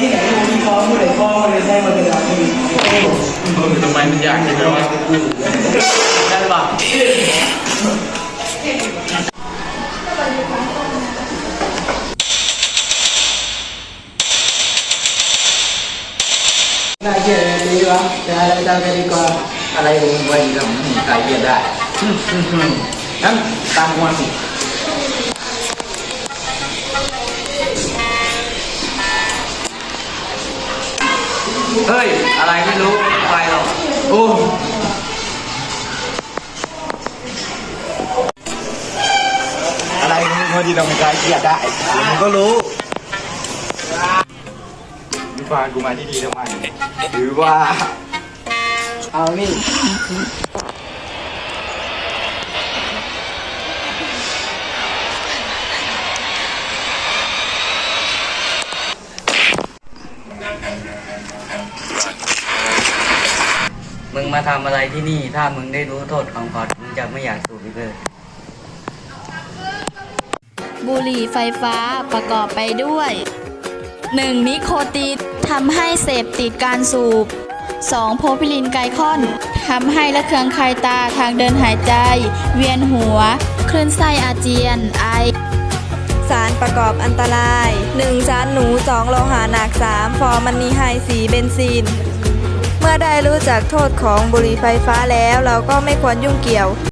ที่ไหนดูมีคอผู้ใดคอมาเลยใช่มาเป็นหลักที่โอ้โหเออทำไมมันยากจังเลยวะได้ปะน่าเชื่อดีวะจะอะไรตามกันดีกว่าอะไรมึงไว้ที่เราไม่มีใครเรียนได้งั้นตามกูมาสิ เฮ้ย อะไรไม่รู้ไม่ไปหรอกโอ้อะไรมึงคนที่เราไม่ใครเรียนได้มึงก็รู้มึงฟังกูมาที่ดีทำไมหรือว่า เอานี่ มึงมาทำอะไรที่นี่ ถ้ามึงได้รู้โทษของพอดมึงจะไม่อยากสูบอีกเลยบุหรี่ไฟฟ้าประกอบไปด้วย 1. นิโคตินทำให้เสพติดการสูบ 2. โพพิลินไกลคอนทำให้ระเคืองคายตาทางเดินหายใจ เวียนหัว คลื่นไส้อาเจียน ไอ สารประกอบอันตราย 1. สารหนู 2. โลหะหนัก 3. ฟอร์มันนีไฮ 4 เบนซีน เมื่อได้รู้จักโทษของบุหรี่ไฟฟ้าแล้ว เราก็ไม่ควรยุ่งเกี่ยว